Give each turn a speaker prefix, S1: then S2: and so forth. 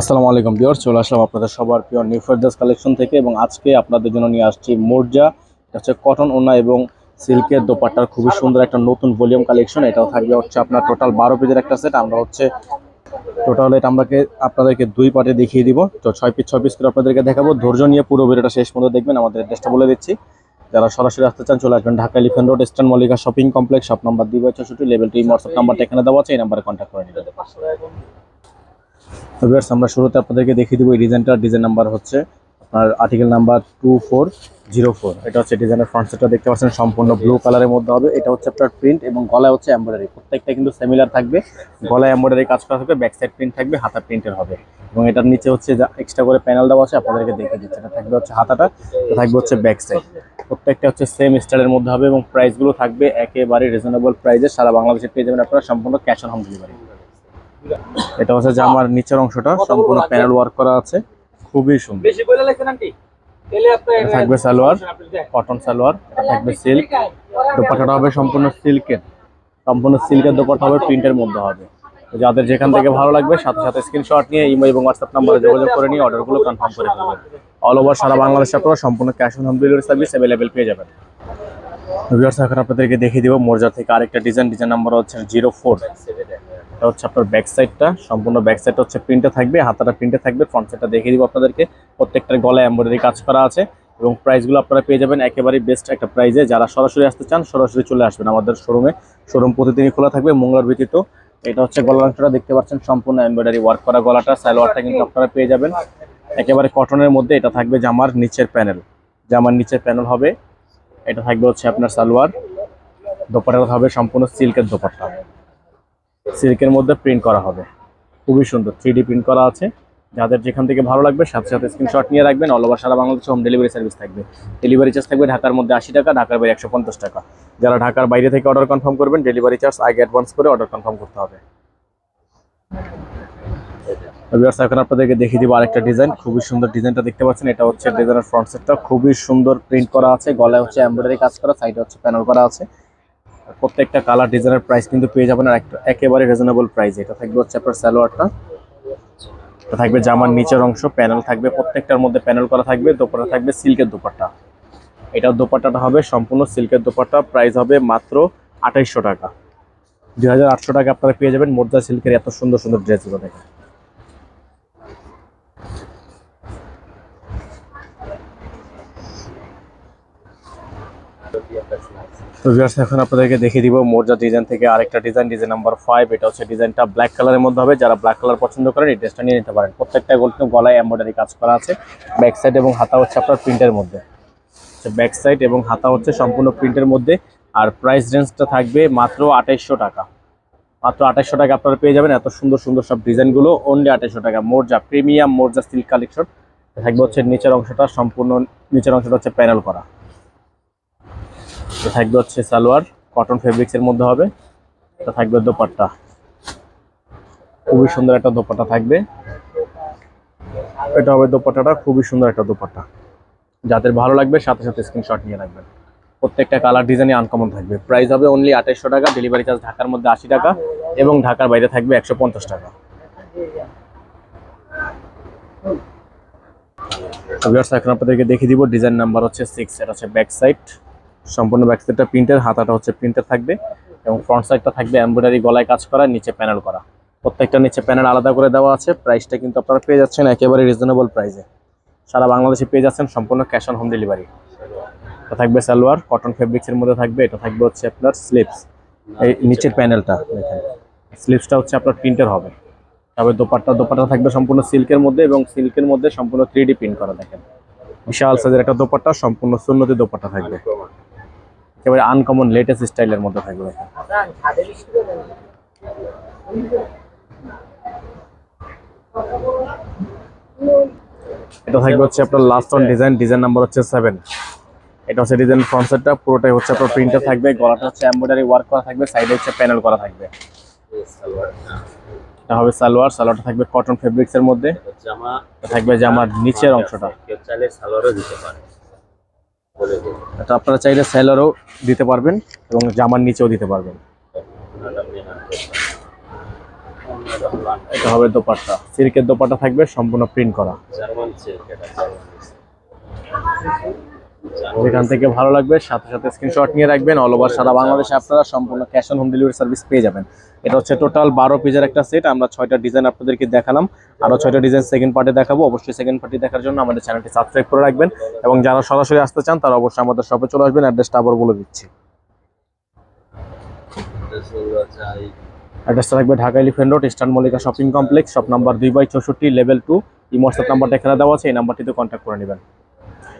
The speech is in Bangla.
S1: আসসালামু আলাইকুম বিয়র চলে আসলাম আপনাদের সবার প্রিয় নিউ ফেরদাস কালেকশন থেকে এবং আজকে আপনাদের জন্য নিয়ে আসছি মোর্জা। এটা হচ্ছে কটন ওনা এবং সিল্কের দোপাট্টার খুবই সুন্দর একটা নতুন ভলিউম কালেকশন এটাও থাকবে হচ্ছে আপনার টোটাল বারো পেজের একটা সেট আমরা হচ্ছে টোটাল এটা আমাকে আপনাদেরকে দুই পার্টে দেখিয়ে দিব। তো ছয় পিস ছয় পিস করে আপনাদেরকে দেখাবো। ধৈর্য নিয়ে পুরো ভিডিওটা শেষ পর্যন্ত দেখবেন। আমাদের অ্যাড্রেসটা বলে দিচ্ছি। যারা সরাসরি আসতে চান, চলে আসবেন Dhaka লিফেন road eastern Mallika shopping complex shop number দুই বাই চৌষট্টি লেভেল টি হোয়াটসঅ্যাপ নাম্বারটা এখানে দেওয়া আছে, এই নাম্বারে কন্ট্যাক্ট করে নেবেন। তো ভিউয়ার্স আমরা শুরুতে আপনাদেরকে দেখিয়ে দিব এই ডিজাইনটার ডিজাইন নাম্বার হচ্ছে আপনার article number two four zero four এটা হচ্ছে ডিজাইনের ফ্রন্ট সেটটা দেখতে পাচ্ছেন, সম্পূর্ণ ব্লু কালারের মধ্যে হবে। এটা হচ্ছে আপনার প্রিন্ট এবং গলায় হচ্ছে এমব্রয়ডারি প্রত্যেকটা কিন্তু সিমিলার থাকবে। গলায় এমব্রয়ডারি কাজ করা থাকবে ব্যাক সাইড প্রিন্ট থাকবে, হাতা প্রিন্টের হবে। এবং এটার নিচে হচ্ছে এক্সট্রা করে প্যানেল দেওয়া আছে, আপনাদেরকে দেখে দিচ্ছে। এটা থাকবে হচ্ছে হাতাটা থাকবে হচ্ছে ব্যাক সাইড প্রত্যেকটা হচ্ছে সেম স্টাইলের মধ্যে হবে এবং প্রাইসগুলো থাকবে একেবারে রিজনেবল প্রাইসে সারা বাংলাদেশে পেয়ে যাবেন আপনারা সম্পূর্ণ ক্যাশ অন হোম ডেলিভারি এটা হচ্ছে জামার নিচের অংশটা সম্পূর্ণ প্যানেল ওয়ার্ক করা আছে। খুবই সুন্দর।
S2: বেশি বলে লেখেন আন্টি
S1: থাকবে সালোয়ার কটন সালোয়ার এটা থাকবে সিল্ক দোপাট্টাটা হবে সম্পূর্ণ সিল্কের সম্পূর্ণ সিল্কের দোপাট্টা হবে প্রিন্টের মধ্যে হবে। তো যাদের যেখান থেকে ভালো লাগবে সাথে সাথে স্ক্রিনশট নিয়ে ইমো এবং হোয়াটসঅ্যাপ নাম্বারে যোগাযোগ করে নিয়ে অর্ডারগুলো কনফার্ম করে ফেলবেন। অল ওভার সারা বাংলাদেশে আপনারা সম্পূর্ণ cash on home delivery service available পেয়ে যাবেন। ভিউয়ার্স এখন আপনাদেরকে দেখিয়ে দিব মোর্জা থেকে আরেকটা ডিজাইন ডিজাইন নাম্বার হচ্ছে জিরো ফোর এটা হচ্ছে আপনার ব্যাক সাইডটা সম্পূর্ণ ব্যাক সাইডটা হচ্ছে প্রিন্টে থাকবে, হাতাটা প্রিন্টে থাকবে ফ্রন্ট সাইডটা দেখিয়ে দিব আপনাদেরকে। প্রত্যেকটার গলায় এমব্রয়ডারি কাজ করা আছে এবং প্রাইসগুলো আপনারা পেয়ে যাবেন একেবারেই বেস্ট একটা প্রাইজে যারা সরাসরি আসতে চান, সরাসরি চলে আসবেন আমাদের শোরুমে শোরুম প্রতিদিনই খোলা থাকবে মঙ্গলার ব্যতীত। এটা হচ্ছে গলার অংশটা, দেখতে পাচ্ছেন সম্পূর্ণ এমব্রয়ডারি ওয়ার্ক করা গলাটা, সালোয়ারটা কিন্তু আপনারা পেয়ে যাবেন। একেবারে কটনের মধ্যে এটা থাকবে জামার নিচের প্যানেল জামার নিচের প্যানেল হবে। এটা থাকবে হচ্ছে আপনার সালোয়ার। দোপাট্টা হবে সম্পূর্ণ সিল্কের দোপাট্টা। সিল্কের মধ্যে প্রিন্ট করা হবে। খুবই সুন্দর থ্রি প্রিন্ট করা আছে। যাদের যেখান থেকে ভালো লাগবে, সাথে সাথে স্ক্রিনশট নিয়ে রাখবেন। অল ওভার সারা বাংলাদেশে হোম ডেলিভারি সার্ভিস থাকবে। ডেলিভারি চার্জ থাকবে ঢাকার মধ্যে আশি টাকা, ঢাকার বাইরে একশো পঞ্চাশ টাকা। যারা ঢাকার বাইরে থেকে অর্ডার কনফার্ম করবেন ডেলিভারি চার্জ আগে অ্যাডভান্স করে অর্ডার কনফার্ম করতে হবে। এখন আপনাদেরকে দেখিয়ে দিব আরেকটা ডিজাইন খুবই সুন্দর ডিজাইনটা দেখতে পাচ্ছেন। এটা হচ্ছে ডিজাইনের ফ্রন্ট সেটটা খুবই সুন্দর প্রিন্ট করা আছে। গলায় হচ্ছে এমব্রয়ডারি কাজ করা সাইডে হচ্ছে প্যানেল করা আছে। প্রত্যেকটা কালার ডিজাইনের প্রাইস কিন্তু পেয়ে যাবেন আর একটা- একেবারে রিজনেবল প্রাইস এটা থাকবে হচ্ছে আপনার সালোয়ারটা। এটা থাকবে জামার নিচের অংশ প্যানেল থাকবে, প্রত্যেকটার মধ্যে প্যানেল করা থাকবে, দোপাট্টা থাকবে সিল্কের দোপাট্টা। এটার দোপাট্টাটা হবে সম্পূর্ণ সিল্কের দোপাট্টা প্রাইস হবে মাত্র আঠাইশশো টাকা। দুই হাজার আটশো টাকা আপনারা পেয়ে যাবেন মোর্জা সিল্কের এত সুন্দর সুন্দর ড্রেসগুলো দেখেন। তো ভিউয়ার্স এখন আপনাদেরকে দেখিয়ে দিব মোর্জা ডিজাইন থেকে আরেকটা ডিজাইন ডিজাইন নাম্বার ফাইভ এটা হচ্ছে ডিজাইনটা ব্ল্যাক কালারের মধ্যে হবে। যারা ব্ল্যাক কালার পছন্দ করেন, এই ড্রেসটা নিয়ে নিতে পারেন। প্রত্যেকটা গোল কিন্তু গলায় এমব্রয়ডারি কাজ করা আছে। ব্যাক সাইড এবং হাতা হচ্ছে আপনার প্রিন্টের মধ্যে। ব্যাক সাইড এবং হাতা হচ্ছে সম্পূর্ণ প্রিন্টের মধ্যে। আর প্রাইস রেঞ্জটা থাকবে মাত্র আঠাইশশো টাকা। মাত্র আঠাইশশো টাকা আপনারা পেয়ে যাবেন। এত সুন্দর সুন্দর সব ডিজাইনগুলো অনলি আঠাইশশো টাকা। মোর্জা প্রিমিয়াম মোর্জা সিল্ক কালেকশন থাকবে হচ্ছে নিচের অংশটা সম্পূর্ণ, নিচের অংশটা হচ্ছে প্যানেল করা। এটা থাকবে হচ্ছে সালোয়ার কটন ফেব্রিক্স এর মধ্যে হবে। এটা থাকবে দোপাট্টা। খুবই সুন্দর একটা দোপাট্টা থাকবে। এটা হবে দোপাট্টাটা, খুবই সুন্দর একটা দোপাট্টা। যাদের ভালো লাগবে, সাথে সাথে স্ক্রিনশট নিয়ে রাখবেন। প্রত্যেকটা কালার ডিজাইনই আনকমন থাকবে। প্রাইস হবে অনলি আঠাইশশো টাকা ডেলিভারি চার্জ ঢাকার মধ্যে আশি টাকা এবং ঢাকার বাইরে থাকবে একশো পঞ্চাশ টাকা। এখন আপনাদেরকে দেখিয়ে দিব। ডিজাইন নাম্বার হচ্ছে সিক্স এটা হচ্ছে ব্যাক সাইড সম্পূর্ণ ব্যাক সাইডটা প্রিন্টের হাতাটা হচ্ছে প্রিন্টের থাকবে এবং ফ্রন্ট সাইডটা থাকবে এমব্রয়ডারি গলায় কাজ করা, নিচে প্যানেল করা। প্রত্যেকটা নিচে প্যানেল আলাদা করে দেওয়া আছে প্রাইসটা কিন্তু আপনারা পেয়ে যাচ্ছেন একেবারে রিজনেবল প্রাইসে সারা বাংলাদেশে পেয়ে যাচ্ছেন সম্পূর্ণ ক্যাশ অন হোম ডেলিভারি এটা থাকবে সালোয়ার কটন ফেব্রিক্সের মধ্যে থাকবে, এটা থাকবে হচ্ছে আপনার স্লিপস এই নিচের প্যানেলটা দেখেন স্লিপসটা হচ্ছে আপনার প্রিন্টের হবে। তবে দোপাট্টা দোপাট্টা থাকবে সম্পূর্ণ সিল্কের মধ্যে এবং সিল্কের মধ্যে সম্পূর্ণ থ্রি প্রিন্ট করা দেখেন। বিশাল সাইজের একটা দোপাট্টা, সম্পূর্ণ সুন্নতি দোপাট্টা থাকবে। একেবারে আনকমন লেটেস্ট স্টাইলের মধ্যে থাকবে। এটা থাকবে হচ্ছে আপনার last one design design number হচ্ছে সেভেন এটা হচ্ছে ডিজাইন ফ্রন্ট সেটটা পুরোটাই হচ্ছে আপনার প্রিন্টার থাকবে, গলাটা হচ্ছে এমব্রয়ডারি ওয়ার্ক করা থাকবে সাইডে হচ্ছে প্যানেল করা থাকবে। এটা হবে সালোয়ার, সালোয়ারটা থাকবে কটন ফেব্রিক্স এর মধ্যে।
S2: জামা
S1: থাকবে জামার নিচের অংশটা।
S2: চাইলে সালোয়ারও দিতে পারে।
S1: এটা আপনারা চাইলে সেলারও দিতে পারবেন এবং জামার নিচেও দিতে পারবেন। এটা হবে দোপাট্টা। সিল্কের দোপাট্টা থাকবে সম্পূর্ণ প্রিন্ট করা। যেখান থেকে ভালো লাগবে সাথে সাথে স্ক্রিনশট নিয়ে রাখবেন। অল ওভার সারা বাংলাদেশে আপনারা সম্পূর্ণ cash on home delivery service পেয়ে যাবেন। এটা হচ্ছে টোটাল বারো পিসের একটা সেট আমরা ছয়টা ডিজাইন আপনাদেরকে দেখালাম। আরও ছয়টা ডিজাইন সেকেন্ড পার্টে দেখাবো। অবশ্যই সেকেন্ড পার্টি দেখার জন্য আমাদের চ্যানেলটি সাবস্ক্রাইব করে রাখবেন। এবং যারা সরাসরি আসতে চান তারা অবশ্যই আমাদের শপে চলে আসবেন। অ্যাড্রেসটা আবার বলে দিচ্ছি। অ্যাড্রেসটা থাকবে Dhaka elephant road eastern Mallika shopping complex shop number দুই বাই চৌষট্টি লেভেল টু এই হোয়াটসঅ্যাপ নাম্বারটা এখানে দেওয়া আছে এই নাম্বারটিতে কন্ট্যাক্ট করে নেবেন।